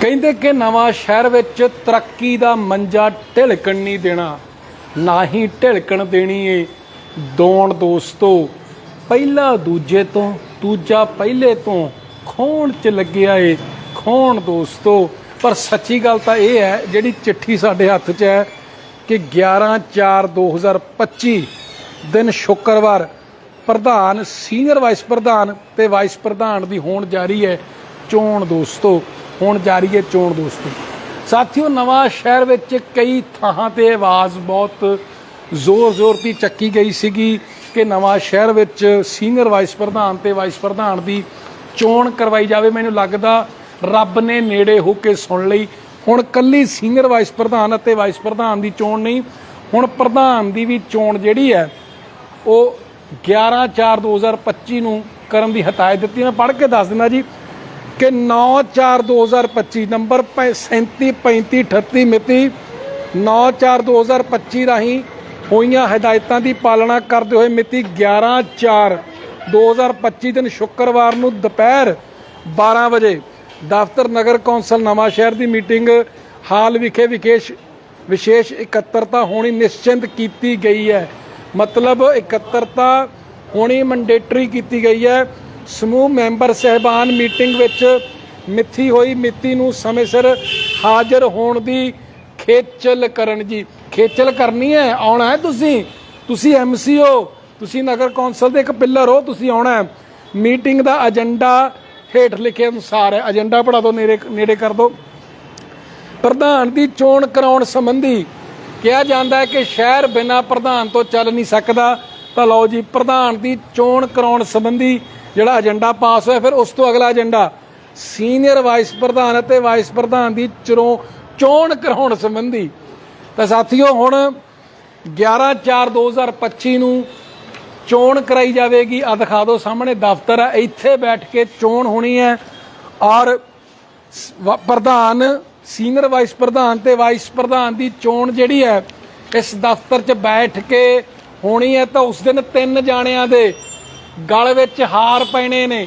ਕਹਿੰਦੇ ਕਿ ਨਵਾਂ ਸ਼ਹਿਰ ਵਿੱਚ ਤਰੱਕੀ ਦਾ ਮੰਜਾ ਢਿਲਕਣ ਨਹੀਂ ਦੇਣਾ, ਨਾ ਹੀ ਢਿਲਕਣ ਦੇਣੀ ਏ। ਦੌਣ ਦੋਸਤੋ, ਪਹਿਲਾ ਦੂਜੇ ਤੋਂ, ਦੂਜਾ ਪਹਿਲੇ ਤੋਂ ਖੋਣ ਚ ਲੱਗਿਆ ਏ ਖੋਣ ਦੋਸਤੋ। ਪਰ ਸੱਚੀ ਗੱਲ ਤਾਂ ਇਹ ਹੈ, ਜਿਹੜੀ ਚਿੱਠੀ ਸਾਡੇ ਹੱਥ 'ਚ ਹੈ ਕਿ 11/4/2025 ਦਿਨ ਸ਼ੁੱਕਰਵਾਰ ਪ੍ਰਧਾਨ, ਸੀਨੀਅਰ ਵਾਈਸ ਪ੍ਰਧਾਨ ਤੇ ਵਾਈਸ ਪ੍ਰਧਾਨ ਦੀ ਹੋਣ ਜਾ ਰਹੀ ਹੈ ਚੋਣ ਦੋਸਤੋ। ਹੋਣ ਜਾਰੀ ਹੈ ਚੋਣ ਦੋਸਤੀ। ਸਾਥੀਓ, ਨਵਾਂ ਸ਼ਹਿਰ ਵਿੱਚ ਕਈ ਥਾਂ ਤੇ ਆਵਾਜ਼ ਬਹੁਤ ਜ਼ੋਰ-ਜ਼ੋਰ ਦੀ ਚੱਕੀ ਗਈ ਸੀਗੀ ਕਿ ਨਵਾਂ ਸ਼ਹਿਰ ਵਿੱਚ ਸੀਨੀਅਰ ਵਾਈਸ ਪ੍ਰਧਾਨ ਤੇ ਵਾਈਸ ਪ੍ਰਧਾਨ ਦੀ ਚੋਣ ਕਰਵਾਈ ਜਾਵੇ। ਮੈਨੂੰ ਲੱਗਦਾ ਰੱਬ ਨੇ ਨੇੜੇ ਹੋ ਕੇ ਸੁਣ ਲਈ। ਹੁਣ ਕੱਲੀ ਸੀਨੀਅਰ ਵਾਈਸ ਪ੍ਰਧਾਨ ਅਤੇ ਵਾਈਸ ਪ੍ਰਧਾਨ ਦੀ ਚੋਣ ਨਹੀਂ, ਹੁਣ ਪ੍ਰਧਾਨ ਦੀ ਵੀ ਚੋਣ ਜਿਹੜੀ ਹੈ, ਉਹ 11/4/2025 ਨੂੰ ਕਰਨ ਦੀ ਹਦਾਇਤ ਦਿੱਤੀ। ਮੈਂ ਪੜ੍ਹ ਕੇ ਦੱਸ ਦਿੰਦਾ ਜੀ ਕਿ 9/4/2025 ਨੰਬਰ 373538 ਮਿਤੀ 9/4/2025 ਰਾਹੀਂ ਹੋਈਆਂ ਹਦਾਇਤਾਂ ਦੀ ਪਾਲਣਾ ਕਰਦੇ ਹੋਏ ਮਿਤੀ 11/4/2025 ਦਿਨ ਸ਼ੁੱਕਰਵਾਰ ਨੂੰ ਦੁਪਹਿਰ 12 ਵਜੇ ਦਫ਼ਤਰ ਨਗਰ ਕੌਂਸਲ ਨਵਾਂ ਸ਼ਹਿਰ ਦੀ ਮੀਟਿੰਗ ਹਾਲ ਵਿਖੇ ਵਿਖੇਸ਼ ਵਿਸ਼ੇਸ਼ ਇਕੱਤਰਤਾ ਹੋਣੀ ਨਿਸ਼ਚਿੰਤ ਕੀਤੀ ਗਈ ਹੈ। ਮਤਲਬ ਇਕੱਤਰਤਾ ਹੋਣੀ ਮੰਡੇਟਰੀ ਕੀਤੀ ਗਈ ਹੈ। ਸਮੂਹ ਮੈਂਬਰ ਸਹਿਬਾਨ ਮੀਟਿੰਗ ਵਿੱਚ ਮਿੱਥੀ ਹੋਈ ਮਿਤੀ ਨੂੰ ਸਮੇਂ ਸਿਰ ਹਾਜ਼ਰ ਹੋਣ ਦੀ ਖੇਚਲ ਕਰਨ ਜੀ। ਖੇਚਲ ਕਰਨੀ ਹੈ, ਆਉਣਾ ਹੈ ਤੁਸੀਂ? ਤੁਸੀਂ ਐਮਸੀ ਹੋ, ਤੁਸੀਂ ਨਗਰ ਕੌਂਸਲ ਦੇ ਇੱਕ ਪਿੱਲਰ ਹੋ, ਤੁਸੀਂ ਆਉਣਾ ਹੈ। ਮੀਟਿੰਗ ਦਾ ਏਜੰਡਾ ਹੇਠ ਲਿਖੇ ਅਨੁਸਾਰ ਹੈ। ਏਜੰਡਾ ਪੜਾ ਦਿਓ, ਨੇੜੇ ਨੇੜੇ ਕਰ ਦਿਓ। ਪ੍ਰਧਾਨ ਦੀ ਚੋਣ ਕਰਾਉਣ ਸੰਬੰਧੀ ਕਿਹਾ ਜਾਂਦਾ ਹੈ ਕਿ ਸ਼ਹਿਰ ਬਿਨਾਂ ਪ੍ਰਧਾਨ ਤੋਂ ਚੱਲ ਨਹੀਂ ਸਕਦਾ। ਤਾਂ ਲਓ ਜੀ, ਪ੍ਰਧਾਨ ਦੀ ਚੋਣ ਕਰਾਉਣ ਸੰਬੰਧੀ ਜਿਹੜਾ ਏਜੰਡਾ ਪਾਸ ਹੋਇਆ, ਫਿਰ ਉਸ ਤੋਂ ਅਗਲਾ ਏਜੰਡਾ ਸੀਨੀਅਰ ਵਾਈਸ ਪ੍ਰਧਾਨ ਅਤੇ ਵਾਈਸ ਪ੍ਰਧਾਨ ਦੀ ਚਰੋਂ, ਚੋਣ ਕਰਾਉਣ ਸੰਬੰਧੀ। ਤਾਂ ਸਾਥੀਓ, ਹੁਣ 11/4/2025 ਨੂੰ ਚੋਣ ਕਰਾਈ ਜਾਵੇਗੀ। ਆ ਦਿਖਾ ਦਿਓ ਸਾਹਮਣੇ, ਦਫ਼ਤਰ ਹੈ ਇੱਥੇ ਬੈਠ ਕੇ ਚੋਣ ਹੋਣੀ ਹੈ। ਔਰ ਪ੍ਰਧਾਨ ਸੀਨੀਅਰ ਵਾਈਸ ਪ੍ਰਧਾਨ ਤੇ ਵਾਈਸ ਪ੍ਰਧਾਨ ਦੀ ਚੋਣ ਜਿਹੜੀ ਹੈ, ਇਸ ਦਫ਼ਤਰ 'ਚ ਬੈਠ ਕੇ ਹੋਣੀ ਹੈ। ਤਾਂ ਉਸ ਦਿਨ ਤਿੰਨ ਜਾਣਿਆਂ ਦੇ ਗਲ ਵਿੱਚ ਹਾਰ ਪੈਣੇ ਨੇ,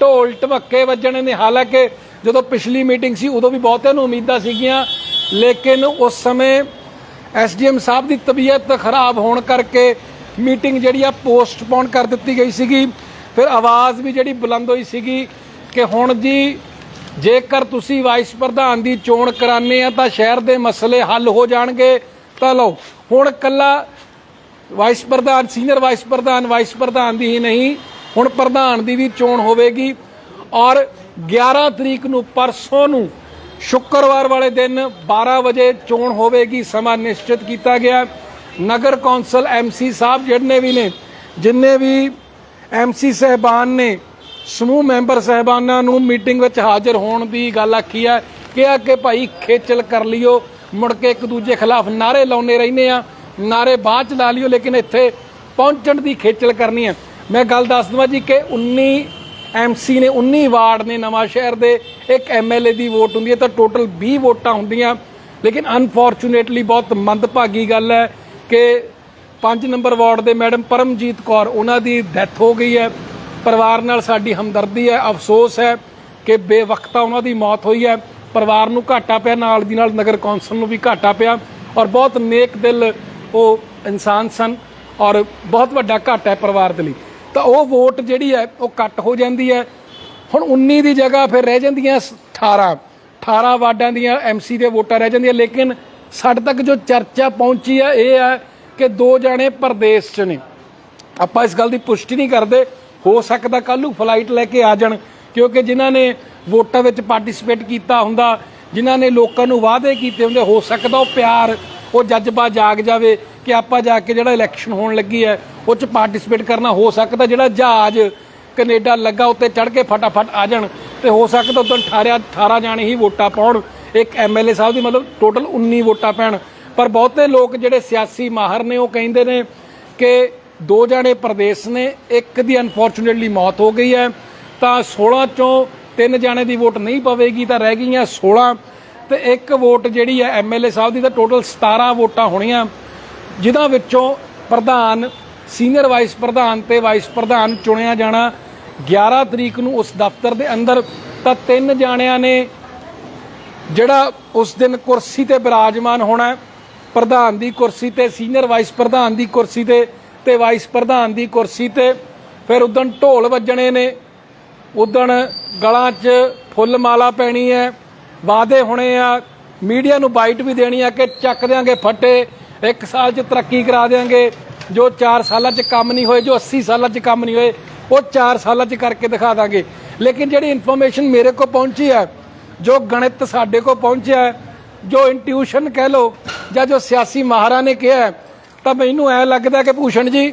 ਢੋਲ ਢਮੱਕੇ ਵੱਜਣੇ ਨੇ। ਹਾਲਾਂਕਿ ਜਦੋਂ ਪਿਛਲੀ ਮੀਟਿੰਗ ਸੀ, ਉਦੋਂ ਵੀ ਬਹੁਤਿਆਂ ਨੂੰ ਉਮੀਦਾਂ ਸੀਗੀਆਂ, ਲੇਕਿਨ ਉਸ ਸਮੇਂ ਐਸਡੀਐਮ ਸਾਹਿਬ ਦੀ ਤਬੀਅਤ ਖਰਾਬ ਹੋਣ ਕਰਕੇ ਮੀਟਿੰਗ ਜਿਹੜੀ ਆ ਪੋਸਟਪੋਨ ਕਰ ਦਿੱਤੀ ਗਈ ਸੀਗੀ। ਫਿਰ ਆਵਾਜ਼ ਵੀ ਜਿਹੜੀ ਬੁਲੰਦ ਹੋਈ ਸੀਗੀ ਕਿ ਹੁਣ ਜੀ, ਜੇਕਰ ਤੁਸੀਂ ਵਾਈਸ ਪ੍ਰਧਾਨ ਦੀ ਚੋਣ ਕਰਾਨੇ ਆ ਤਾਂ ਸ਼ਹਿਰ ਦੇ ਮਸਲੇ ਹੱਲ ਹੋ ਜਾਣਗੇ, ਤਾਂ ਲਓ, ਹੁਣ ਕੱਲਾ ਵਾਈਸ ਪ੍ਰਧਾਨ, ਸੀਨੀਅਰ ਵਾਈਸ ਪ੍ਰਧਾਨ ਵਾਈਸ ਪ੍ਰਧਾਨ ਦੀ ਹੀ ਨਹੀਂ, ਹੁਣ ਪ੍ਰਧਾਨ ਦੀ ਵੀ ਚੋਣ ਹੋਵੇਗੀ। ਔਰ 11 ਤਰੀਕ ਨੂੰ ਪਰਸੋਂ ਨੂੰ ਸ਼ੁੱਕਰਵਾਰ ਵਾਲੇ ਦਿਨ 12 ਵਜੇ ਚੋਣ ਹੋਵੇਗੀ, ਸਮਾਂ ਨਿਸ਼ਚਿਤ ਕੀਤਾ ਗਿਆ। ਨਗਰ ਕੌਂਸਲ ਐਮਸੀ ਸਾਹਿਬ ਜਿਹੜੇ ਵੀ ਨੇ, ਜਿੰਨੇ ਵੀ ਐਮਸੀ ਸਹਿਬਾਨ ਨੇ, ਸਮੂਹ ਮੈਂਬਰ ਸਹਿਬਾਨਾਂ ਨੂੰ ਮੀਟਿੰਗ ਵਿੱਚ ਹਾਜ਼ਰ ਹੋਣ ਦੀ ਗੱਲ ਆਖੀ ਹੈ ਕਿਹਾ ਕਿ ਭਾਈ ਖੇਚਲ ਕਰ ਲਿਓ, ਮੁੜ ਕੇ ਇੱਕ ਦੂਜੇ ਖਿਲਾਫ ਨਾਰੇ ਲਾਉਨੇ ਰਹਿੰਦੇ ਆ। ਨਾਰੇ ਬਾਅਦ ਚ ਲਾ ਲਿਓ, ਲੇਕਿਨ ਇੱਥੇ ਪਹੁੰਚਣ ਦੀ ਖੇਚਲ ਕਰਨੀ ਹੈ। ਮੈਂ ਗੱਲ ਦੱਸ ਦਵਾਂ ਜੀ ਕਿ 19 ਐਮਸੀ ਨੇ 19 ਵਾਰਡ ਨੇ ਨਵਾਂ ਸ਼ਹਿਰ ਦੇ। ਇੱਕ ਐਮਐਲਏ ਦੀ ਵੋਟ ਹੁੰਦੀ ਹੈ ਤਾਂ ਟੋਟਲ 20 ਵੋਟਾਂ ਹੁੰਦੀਆਂ। ਲੇਕਿਨ ਅਨਫੋਰਚੂਨੇਟਲੀ ਬਹੁਤ ਮੰਦਭਾਗੀ ਗੱਲ ਹੈ ਕਿ 5 ਨੰਬਰ ਵਾਰਡ ਦੇ ਮੈਡਮ ਪਰਮਜੀਤ ਕੌਰ, ਉਹਨਾਂ ਦੀ ਡੈਥ ਹੋ ਗਈ ਹੈ। ਪਰਿਵਾਰ ਨਾਲ ਸਾਡੀ ਹਮਦਰਦੀ ਹੈ, ਅਫਸੋਸ ਹੈ ਕਿ ਬੇਵਕਤਾ ਉਹਨਾਂ ਦੀ ਮੌਤ ਹੋਈ ਹੈ। ਪਰਿਵਾਰ ਨੂੰ ਘਾਟਾ ਪਿਆ, ਨਾਲ ਦੀ ਨਾਲ ਨਗਰ ਕੌਂਸਲ ਨੂੰ ਵੀ ਘਾਟਾ ਪਿਆ। ਔਰ ਬਹੁਤ ਨੇਕ ਦਿਲ ਉਹ ਇਨਸਾਨ ਸਨ ਔਰ ਬਹੁਤ ਵੱਡਾ ਘਾਟਾ ਹੈ ਪਰਿਵਾਰ ਦੇ ਲਈ। ਤਾਂ ਉਹ ਵੋਟ ਜਿਹੜੀ ਹੈ, ਉਹ ਕੱਟ ਹੋ ਜਾਂਦੀ ਹੈ। ਹੁਣ 19 ਦੀ ਜਗ੍ਹਾ ਫਿਰ ਰਹਿ ਜਾਂਦੀਆਂ 18 18 ਵਾਰਡਾਂ ਦੀਆਂ ਐਮਸੀ ਦੇ ਵੋਟਾਂ ਰਹਿ ਜਾਂਦੀਆਂ, ਲੇਕਿਨ ਸਾਡੇ ਤੱਕ ਜੋ ਚਰਚਾ ਪਹੁੰਚੀ ਹੈ, ਇਹ ਹੈ ਕਿ ਦੋ ਜਾਣੇ ਪ੍ਰਦੇਸ਼ 'ਚ ਨੇ। ਆਪਾਂ ਇਸ ਗੱਲ ਦੀ ਪੁਸ਼ਟੀ ਨਹੀਂ ਕਰਦੇ, ਹੋ ਸਕਦਾ ਕੱਲ ਨੂੰ ਫਲਾਈਟ ਲੈ ਕੇ ਆ ਜਾਣ, ਕਿਉਂਕਿ ਜਿਨ੍ਹਾਂ ਨੇ ਵੋਟਾਂ ਵਿੱਚ ਪਾਰਟਿਸਿਪੇਟ ਕੀਤਾ ਹੁੰਦਾ, ਜਿਨ੍ਹਾਂ ਨੇ ਲੋਕਾਂ ਨੂੰ ਵਾਅਦੇ ਕੀਤੇ ਹੁੰਦੇ, ਹੋ ਸਕਦਾ ਉਹ ਪਿਆਰ ਉਹ ਜਜ਼ਬਾ ਜਾਗ ਜਾਵੇ ਕਿ ਆਪਾਂ ਜਾ ਕੇ ਜਿਹੜਾ ਇਲੈਕਸ਼ਨ ਹੋਣ ਲੱਗੀ ਹੈ, ਉਹ 'ਚ ਪਾਰਟਿਸਿਪੇਟ ਕਰਨਾ ਹੋ ਸਕਦਾ, ਜਿਹੜਾ ਜਹਾਜ਼ ਕੈਨੇਡਾ ਲੱਗਾ ਉੱਤੇ ਚੜ ਕੇ ਫਟਾਫਟ ਆ ਜਾਣ ਤੇ ਹੋ ਸਕਦਾ ਉਦੋਂ 18 18 ਜਾਣੇ ਹੀ ਵੋਟਾਂ ਪਾਉਣ। ਇੱਕ ਐਮਐਲਏ ਸਾਹਿਬ ਦੀ ਮਤਲਬ ਟੋਟਲ 19 ਵੋਟਾਂ ਪੈਣ। ਪਰ ਬਹੁਤੇ ਲੋਕ ਜਿਹੜੇ ਸਿਆਸੀ ਮਾਹਰ ਨੇ, ਉਹ ਕਹਿੰਦੇ ਨੇ ਕਿ ਦੋ ਜਾਣੇ ਪ੍ਰਦੇਸ਼ ਨੇ, ਇੱਕ ਦੀ ਅਨਫੋਰਚੂਨੇਟਲੀ ਮੌਤ ਹੋ ਗਈ ਹੈ। ਤਾਂ 16 ਚੋਂ ਤਿੰਨ ਜਾਣੇ ਦੀ ਵੋਟ ਨਹੀਂ ਪਵੇਗੀ, ਤਾਂ ਰਹਿ ਗਈਆਂ 16 ਤੇ ਇੱਕ ਵੋਟ ਜਿਹੜੀ ਹੈ ਐਮਐਲਏ ਸਾਹਿਬ ਦੀ, ਤਾਂ ਟੋਟਲ 17 ਵੋਟਾਂ ਹੋਣੀਆਂ ਜਿਨ੍ਹਾਂ ਵਿੱਚੋਂ ਪ੍ਰਧਾਨ, ਸੀਨੀਅਰ ਵਾਈਸ ਪ੍ਰਧਾਨ ਤੇ ਵਾਈਸ ਪ੍ਰਧਾਨ ਚੁਣਿਆ ਜਾਣਾ। 11 ਤਰੀਕ ਨੂੰ ਉਸ ਦਫ਼ਤਰ ਦੇ ਅੰਦਰ, ਤਾਂ ਤਿੰਨ ਜਾਣਿਆਂ ਨੇ ਜਿਹੜਾ ਉਸ ਦਿਨ ਕੁਰਸੀ ਤੇ ਬਿਰਾਜਮਾਨ ਹੋਣਾ, ਪ੍ਰਧਾਨ ਦੀ ਕੁਰਸੀ ਤੇ, ਸੀਨੀਅਰ ਵਾਈਸ ਪ੍ਰਧਾਨ ਦੀ ਕੁਰਸੀ ਤੇ ਤੇ ਵਾਈਸ ਪ੍ਰਧਾਨ ਦੀ ਕੁਰਸੀ ਤੇ, ਫਿਰ ਉਦੋਂ ਢੋਲ ਵੱਜਣੇ ਨੇ। ਉਦਣ ਗਲਾਂ 'ਚ ਫੁੱਲ ਮਾਲਾ ਪੈਣੀ ਹੈ। ਵਾਅਦੇ ਹੋਣੇ ਆ, ਮੀਡੀਆ ਨੂੰ ਬਾਈਟ ਵੀ ਦੇਣੀ ਆ ਕਿ ਚੱਕ ਦਿਆਂਗੇ ਫੱਟੇ, ਇੱਕ ਸਾਲ 'ਚ ਤਰੱਕੀ ਕਰਾ ਦਿਆਂਗੇ। ਜੋ 4 ਸਾਲਾਂ 'ਚ ਕੰਮ ਨਹੀਂ ਹੋਏ, ਜੋ 80 ਸਾਲਾਂ 'ਚ ਕੰਮ ਨਹੀਂ ਹੋਏ, ਉਹ 4 ਸਾਲਾਂ 'ਚ ਕਰਕੇ ਦਿਖਾ ਦਾਂਗੇ। ਲੇਕਿਨ ਜਿਹੜੀ ਇਨਫੋਰਮੇਸ਼ਨ ਮੇਰੇ ਕੋਲ ਪਹੁੰਚੀ ਹੈ ਜੋ ਗਣਿਤ ਸਾਡੇ ਕੋਲ ਪਹੁੰਚਿਆ, ਜੋ ਇੰਟੀਊਸ਼ਨ ਕਹਿ ਲੋ ਜਾਂ ਜੋ ਸਿਆਸੀ ਮਾਹਰਾਂ ਨੇ ਕਿਹਾ, ਤਾਂ ਮੈਨੂੰ ਐ ਲੱਗਦਾ ਕਿ ਭੂਸ਼ਣ ਜੀ,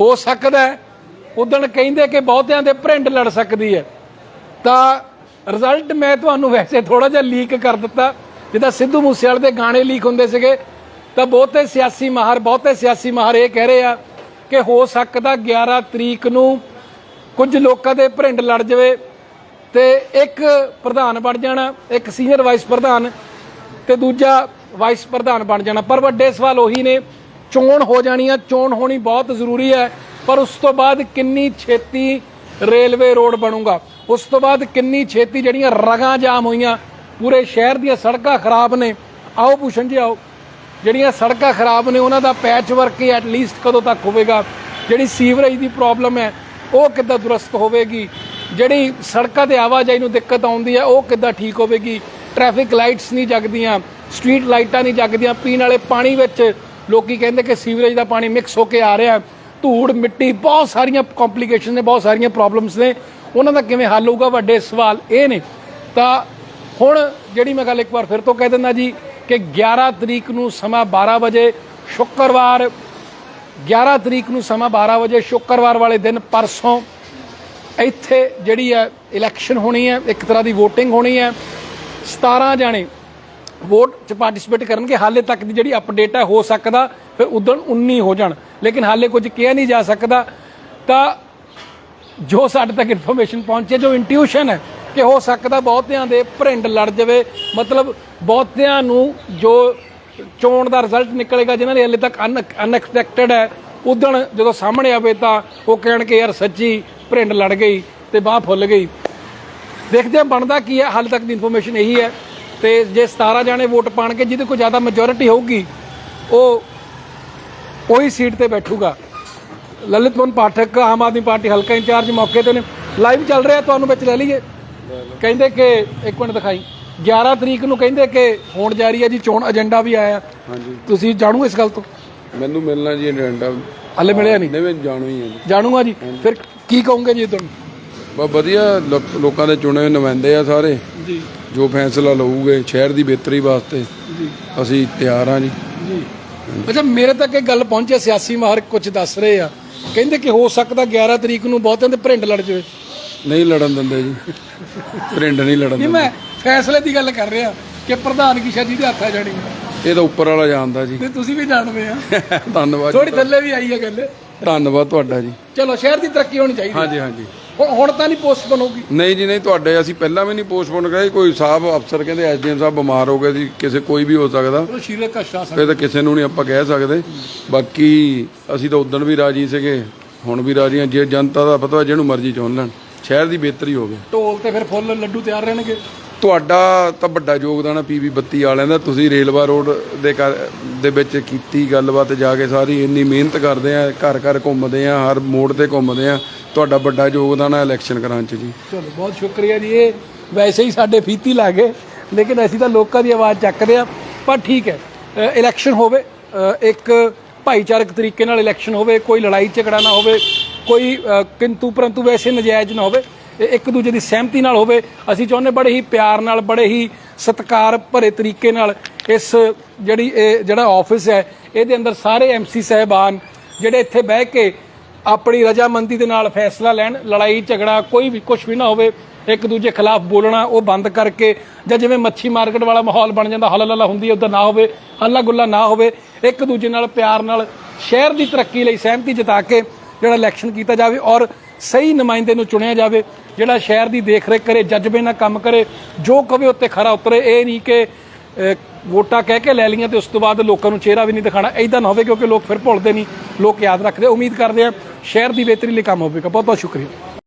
ਹੋ ਸਕਦਾ ਹੈ ਕਹਿੰਦੇ ਕਿ ਬਹੁਤਿਆਂ ਦੇ ਭਰਿੰਡ ਲੜ ਸਕਦੀ ਹੈ। ਤਾਂ ਰਿਜ਼ਲਟ ਮੈਂ ਤੁਹਾਨੂੰ ਵੈਸੇ ਥੋੜਾ ਜਿਹਾ ਲੀਕ ਕਰ ਦਿੱਤਾ। ਜਿੱਦਾਂ ਸਿੱਧੂ ਮੂਸੇਵਾਲੇ ਦੇ ਗਾਣੇ ਲੀਕ ਹੁੰਦੇ ਸੀਗੇ, ਤਾਂ ਬਹੁਤੇ ਸਿਆਸੀ ਮਾਹਰ, ਬਹੁਤੇ ਸਿਆਸੀ ਮਾਹਰ ਇਹ ਕਹਿ ਰਹੇ ਆ ਕਿ ਹੋ ਸਕਦਾ 11 ਤਰੀਕ ਨੂੰ ਕੁਝ ਲੋਕਾਂ ਦੇ ਭਰਿੰਡ ਲੜ ਜਾਵੇ ਤੇ ਇੱਕ ਪ੍ਰਧਾਨ ਬਣ ਜਾਣਾ, ਇੱਕ ਸੀਨੀਅਰ ਵਾਈਸ ਪ੍ਰਧਾਨ ਤੇ ਦੂਜਾ ਵਾਈਸ ਪ੍ਰਧਾਨ ਬਣ ਜਾਣਾ। ਪਰ ਵੱਡੇ ਸਵਾਲ ਉਹੀ ਨੇ, ਚੋਣ ਹੋ ਜਾਣੀ ਆ, ਚੋਣ ਹੋਣੀ ਬਹੁਤ ਜ਼ਰੂਰੀ ਹੈ, ਪਰ ਉਸ ਤੋਂ ਬਾਅਦ ਕਿੰਨੀ ਛੇਤੀ ਰੇਲਵੇ ਰੋਡ ਬਣੂਗਾ? ਉਸ ਤੋਂ ਬਾਅਦ ਕਿੰਨੀ ਛੇਤੀ ਜਿਹੜੀਆਂ ਰਗਾਂ ਜਾਮ ਹੋਈਆਂ, ਪੂਰੇ ਸ਼ਹਿਰ ਦੀਆਂ ਸੜਕਾਂ ਖਰਾਬ ਨੇ। ਆਓ ਭੂਸ਼ਣ ਜੀ, ਆਓ। ਜਿਹੜੀਆਂ ਸੜਕਾਂ ਖਰਾਬ ਨੇ, ਉਹਨਾਂ ਦਾ ਪੈਚ ਵਰਕ ਹੀ ਐਟ ਲੀਸਟ ਕਦੋਂ ਤੱਕ ਹੋਵੇਗਾ? ਜਿਹੜੀ ਸੀਵਰੇਜ ਦੀ ਪ੍ਰੋਬਲਮ ਹੈ, ਉਹ ਕਿੱਦਾਂ ਦੁਰਸਤ ਹੋਵੇਗੀ? ਜਿਹੜੀ ਸੜਕਾਂ ਤੇ ਆਵਾਜਾਈ ਨੂੰ ਦਿੱਕਤ ਆਉਂਦੀ ਹੈ, ਉਹ ਕਿੱਦਾਂ ਠੀਕ ਹੋਵੇਗੀ? ਟ੍ਰੈਫਿਕ ਲਾਈਟਸ ਨਹੀਂ ਜਗਦੀਆਂ ਸਟਰੀਟ ਲਾਈਟਾਂ ਨਹੀਂ ਜਗਦੀਆਂ, ਪੀਣ ਵਾਲੇ ਪਾਣੀ ਵਿੱਚ ਲੋਕੀ ਕਹਿੰਦੇ ਕਿ ਸੀਵਰੇਜ ਦਾ ਪਾਣੀ ਮਿਕਸ ਹੋ ਕੇ ਆ ਰਿਹਾ। ਧੂੜ, ਮਿੱਟੀ, ਬਹੁਤ ਸਾਰੀਆਂ ਕੰਪਲਿਕੇਸ਼ਨ ਨੇ, ਬਹੁਤ ਸਾਰੀਆਂ ਪ੍ਰੋਬਲਮਸ ਨੇ। ਉਹਨਾਂ ਦਾ ਕਿਵੇਂ ਹੱਲ ਹੋਊਗਾ, ਵੱਡੇ ਸਵਾਲ ਇਹ ਨੇ। ਤਾਂ ਹੁਣ ਜਿਹੜੀ ਮੈਂ ਗੱਲ ਇੱਕ ਵਾਰ ਫਿਰ ਤੋਂ ਕਹਿ ਦਿੰਦਾ ਜੀ ਕਿ 11 ਤਰੀਕ ਨੂੰ ਸਮਾਂ 12 ਵਜੇ ਸ਼ੁੱਕਰਵਾਰ 11 ਤਰੀਕ ਨੂੰ ਸਮਾਂ 12 ਵਜੇ ਸ਼ੁੱਕਰਵਾਰ ਵਾਲੇ ਦਿਨ ਪਰਸੋਂ ਇੱਥੇ ਜਿਹੜੀ ਹੈ ਇਲੈਕਸ਼ਨ ਹੋਣੀ ਹੈ, ਇੱਕ ਤਰ੍ਹਾਂ ਦੀ VOTING ਹੋਣੀ ਹੈ। 17 ਜਾਣੇ ਵੋਟ ਚ ਪਾਰਟਿਸਿਪੇਟ ਕਰਨਗੇ, ਹਾਲੇ ਤੱਕ ਦੀ ਜਿਹੜੀ ਅਪਡੇਟ ਹੈ ਹੋ ਸਕਦਾ, ਫਿਰ ਉਦੋਂ 19 ਹੋ ਜਾਣ। ਲੇਕਿਨ ਹਾਲੇ ਕੁਝ ਕਿਹਾ ਨਹੀਂ ਜਾ ਸਕਦਾ। ਤਾਂ ਜੋ ਸਾਡੇ ਤੱਕ ਇਨਫੋਰਮੇਸ਼ਨ ਪਹੁੰਚੇ, ਜੋ ਇੰਟਿਊਸ਼ਨ ਹੈ ਕਿ ਹੋ ਸਕਦਾ ਬਹੁਤਿਆਂ ਦੇ ਭਰਿੰਡ ਲੜ ਜਾਵੇ। ਮਤਲਬ ਬਹੁਤਿਆਂ ਨੂੰ ਜੋ ਚੋਣ ਦਾ ਰਿਜ਼ਲਟ ਨਿਕਲੇਗਾ, ਜਿਨ੍ਹਾਂ ਦੇ ਹਲੇ ਤੱਕ ਅਨਐਕਸਪੈਕਟਡ ਹੈ, ਉਦਣ ਜਦੋਂ ਸਾਹਮਣੇ ਆਵੇ ਤਾਂ ਉਹ ਕਹਿਣ ਕਿ ਯਾਰ ਸੱਚੀ ਭਰਿੰਡ ਲੜ ਗਈ ਤੇ ਬਾਹ ਫੁੱਲ ਗਈ। ਦੇਖਦੇ ਹਾਂ ਬਣਦਾ ਕੀ ਹੈ, ਹਾਲੇ ਤੱਕ ਦੀ ਇਨਫੋਰਮੇਸ਼ਨ ਇਹੀ ਹੈ। ਤੇ ਜੇ 17 ਜਾਣੇ ਵੋਟ ਪਾਣਗੇ, ਜਿਹਦੇ ਕੋਲ ਜ਼ਿਆਦਾ ਮੈਜੋਰਿਟੀ ਹੋਊਗੀ, ਉਹ ਉਹੀ ਸੀਟ ਤੇ ਬੈਠੂਗਾ। ਲਲਿਤ ਮੋਹਨ ਪਾਠਕ ਆਮ ਆਦਮੀ ਪਾਰਟੀ ਹਲਕਾ ਇੰਚਾਰਜ ਮੌਕੇ ਤੇ ਨੇ। ਲਾਈਵ ਚੱਲ ਰਿਹਾ ਤੁਹਾਨੂੰ ਵਿੱਚ ਲੈ ਲਈਏ। ਕਹਿੰਦੇ ਕਿ ਇੱਕ ਮਿੰਟ ਦਿਖਾਈ। 11 ਤਰੀਕ ਨੂੰ ਕਹਿੰਦੇ ਕਿ ਹੋਣ ਜਾ ਰਹੀ ਹੈ ਜੀ ਚੋਣ ਏਜੰਡਾ ਵੀ ਆਇਆ। ਹਾਂਜੀ। ਤੁਸੀਂ ਜਾਣੂ ਇਸ ਗੱਲ ਤੋਂ? ਮੈਨੂੰ ਮਿਲਣਾ ਜੀ ਏਜੰਡਾ। ਹਲੇ ਮਿਲਿਆ ਨਹੀਂ? ਨਹੀਂ ਜਾਣੂ ਹੀ ਹਾਂ ਜਾਣੂਗਾ ਜੀ। ਫਿਰ ਕੀ ਕਹੋਗੇ ਜੀ ਤੁਹਾਨੂੰ? ਬਸ ਵਧੀਆ ਲੋਕ- ਦੇ ਚੁਣੇ ਨੁਮਾਇੰਦੇ ਆ ਸਾਰੇ। ਜੀ। ਜੋ ਫੈਸਲਾ ਲਊਗੇ ਸ਼ਹਿਰ ਦੀ ਬਿਹਤਰੀ ਵਾਸਤੇ ਜੀ। ਅਸੀਂ ਤਿਆਰ ਹਾਂ ਜੀ। ਜੀ। ਅੱਛਾ ਮੇਰੇ ਤੱਕ ਇਹ ਗੱਲ ਪਹੁੰਚੇ ਸਿਆਸੀ ਮਾਹਰ ਕੁਝ ਦੱਸ ਰਹੇ ਆ। ਕਹਿੰਦੇ ਕਿ ਹੋ ਸਕਦਾ 11 ਤਰੀਕ ਨੂੰ ਬਹੁਤਿਆਂ ਦੇ ਭਰਿੰਡ ਲੜ ਜਾਵੇ। ਨਹੀਂ ਲੜਨ ਦਿੰਦੇ ਜੀ। ਪ੍ਰਿੰਡ ਨਹੀਂ ਲੜਨ ਦਿੰਦੇ ਮੈਂ ਫੈਸਲੇ ਦੀ ਗੱਲ ਕਰ ਰਿਹਾ ਕਿ ਪ੍ਰਧਾਨਗੀ ਸ਼ਾਇਦ ਜਿਹਦੇ ਹੱਥ ਆ ਜਾਣੀ। ਹੈ। ਇਹ ਤਾਂ ਉੱਪਰ ਵਾਲਾ ਜਾਣਦਾ ਜੀ। ਤੇ ਤੁਸੀਂ ਵੀ ਜਾਣਦੇ ਆ। ਧੰਨਵਾਦ ਥੋੜੀ ਥੱਲੇ ਵੀ ਆਈ ਹੈ ਗੱਲ। ਧੰਨਵਾਦ ਤੁਹਾਡਾ ਜੀ। ਚਲੋ ਸ਼ਹਿਰ ਦੀ ਤਰੱਕੀ ਹੋਣੀ ਚਾਹੀਦੀ ਹਾਂਜੀ ਹਾਂਜੀ। ਹੁਣ ਹੁਣ ਤਾਂ ਨਹੀਂ ਪੋਸਟਪੋਨ ਹੋਊਗੀ। ਨਹੀਂ ਜੀ ਨਹੀਂ ਤੁਹਾਡੇ ਅਸੀਂ ਪਹਿਲਾਂ ਵੀ ਨਹੀਂ ਪੋਸਟਪੋਨ ਕਰਾਈ ਕੋਈ ਸਾਹਿਬ ਅਫਸਰ ਕਹਿੰਦੇ ਐਸਡੀਐਮ ਸਾਹਿਬ ਬਿਮਾਰ ਹੋ ਗਏ ਸੀ ਕਿਸੇ ਕੋਈ ਵੀ ਹੋ ਸਕਦਾ। ਕਸ਼ਾ ਇਹ ਤਾਂ ਕਿਸੇ ਨੂੰ ਨਹੀਂ ਆਪਾਂ ਕਹਿ ਸਕਦੇ। ਬਾਕੀ ਅਸੀਂ ਤਾਂ ਉਦੋਂ ਵੀ ਰਾਜੀ ਸੀਗੇ ਹੁਣ ਵੀ ਰਾਜੀ ਹਾਂ ਜੇ ਜਨਤਾ ਦਾ ਪਤਾ ਜਿਹਨੂੰ ਮਰਜ਼ੀ ਚੁਣ ਲੈਣ ਸ਼ਹਿਰ ਦੀ ਬਿਹਤਰੀ ਹੋਵੇ ਢੋਲ ਤੇ ਫਿਰ ਫੁੱਲ ਲੱਡੂ ਤਿਆਰ ਰਹਿਣਗੇ। ਤੁਹਾਡਾ ਤਾਂ ਵੱਡਾ ਯੋਗਦਾਨ ਹੈ ਪੀਵੀ 32 ਵਾਲਿਆਂ ਦਾ। ਤੁਸੀਂ ਰੇਲਵਾ ਰੋਡ ਦੇ ਦੇ ਵਿੱਚ ਕੀਤੀ ਗੱਲਬਾਤ ਜਾ ਕੇ ਸਾਰੀ ਇੰਨੀ ਮਿਹਨਤ ਕਰਦੇ ਆ ਘਰ ਘਰ ਘੁੰਮਦੇ ਆ ਹਰ ਮੋੜ ਤੇ ਘੁੰਮਦੇ ਆ। ਤੁਹਾਡਾ ਵੱਡਾ ਯੋਗਦਾਨ ਹੈ ਇਲੈਕਸ਼ਨ ਕਰਾਉਣ ਚ ਜੀ। ਚਲੋ, ਬਹੁਤ ਸ਼ੁਕਰੀਆ ਜੀ। ਇਹ ਵੈਸੇ ਹੀ ਸਾਡੇ ਫੀਤੀ ਲਾ ਗਏ, ਲੇਕਿਨ ਅਸੀਂ ਤਾਂ ਲੋਕਾਂ ਦੀ ਆਵਾਜ਼ ਚੱਕਦੇ ਆ ਪਰ ਠੀਕ ਹੈ ਇਲੈਕਸ਼ਨ ਹੋਵੇ ਇੱਕ ਭਾਈਚਾਰਕ ਤਰੀਕੇ ਨਾਲ ਇਲੈਕਸ਼ਨ ਹੋਵੇ, ਕੋਈ ਲੜਾਈ ਝਗੜਾ ਨਾ ਹੋਵੇ, ਕੋਈ ਕਿੰਤੂ ਪਰੰਤੂ ਵੈਸੇ ਨਜਾਇਜ਼ ਨਾ ਹੋਵੇ, ਇਹ ਇੱਕ ਦੂਜੇ ਦੀ ਸਹਿਮਤੀ ਨਾਲ ਹੋਵੇ, ਅਸੀਂ ਚਾਹੁੰਦੇ ਬੜੇ ਹੀ ਪਿਆਰ ਨਾਲ, ਬੜੇ ਹੀ ਸਤਿਕਾਰ ਭਰੇ ਤਰੀਕੇ ਨਾਲ ਇਸ ਜਿਹੜੀ ਇਹ ਜਿਹੜਾ ਆਫਿਸ ਹੈ, ਇਹਦੇ ਅੰਦਰ ਸਾਰੇ ਐਮਸੀ ਸਾਹਿਬਾਨ ਜਿਹੜੇ ਇੱਥੇ ਬਹਿ ਕੇ ਆਪਣੀ ਰਜਾਮੰਦੀ ਦੇ ਨਾਲ ਫੈਸਲਾ ਲੈਣ, ਲੜਾਈ, ਝਗੜਾ ਕੋਈ ਵੀ ਕੁਝ ਵੀ ਨਾ ਹੋਵੇ, ਇੱਕ ਦੂਜੇ ਖਿਲਾਫ ਬੋਲਣਾ, ਉਹ ਬੰਦ ਕਰਕੇ, ਜਾਂ ਜਿਵੇਂ ਮੱਛੀ ਮਾਰਕੀਟ ਵਾਲਾ ਮਾਹੌਲ ਬਣ ਜਾਂਦਾ ਹੱਲਾ ਲੱਲਾ ਹੁੰਦੀ ਹੈ ਉਦਾਂ ਨਾ ਹੋਵੇ ਹੱਲਾ ਗੁੱਲਾ ਨਾ ਹੋਵੇ, ਇੱਕ ਦੂਜੇ ਨਾਲ ਪਿਆਰ ਨਾਲ ਸ਼ਹਿਰ ਦੀ ਤਰੱਕੀ ਲਈ ਸਹਿਮਤੀ ਜਤਾ ਕੇ ਜਿਹੜਾ ਇਲੈਕਸ਼ਨ ਕੀਤਾ ਜਾਵੇ ਔਰ ਸਹੀ ਨੁਮਾਇੰਦੇ ਨੂੰ ਚੁਣਿਆ ਜਾਵੇ, ਜਿਹੜਾ ਸ਼ਹਿਰ ਦੀ ਦੇਖ ਰੇਖ ਕਰੇ, ਜਜ਼ਬੇ ਨਾਲ ਕੰਮ ਕਰੇ, ਜੋ ਕਵੇ ਉੱਤੇ ਖਰਾ ਉਤਰੇ, ਇਹ ਨਹੀਂ ਕਿ ਵੋਟਾਂ ਕਹਿ ਕੇ ਲੈ ਲਈਆਂ ਤੇ ਉਸ ਤੋਂ ਬਾਅਦ ਲੋਕਾਂ ਨੂੰ ਚਿਹਰਾ ਵੀ ਨਹੀਂ ਦਿਖਾਣਾ ਐਦਾਂ ਨਾ ਹੋਵੇ ਕਿਉਂਕਿ ਲੋਕ ਫਿਰ ਭੁੱਲਦੇ ਨਹੀਂ, ਲੋਕ ਯਾਦ ਰੱਖਦੇ। ਉਮੀਦ ਕਰਦੇ ਆ ਸ਼ਹਿਰ ਦੀ ਬਿਹਤਰੀ ਲਈ ਕੰਮ ਹੋਵੇਗਾ। ਬਹੁਤ ਬਹੁਤ ਸ਼ੁਕਰੀਆ।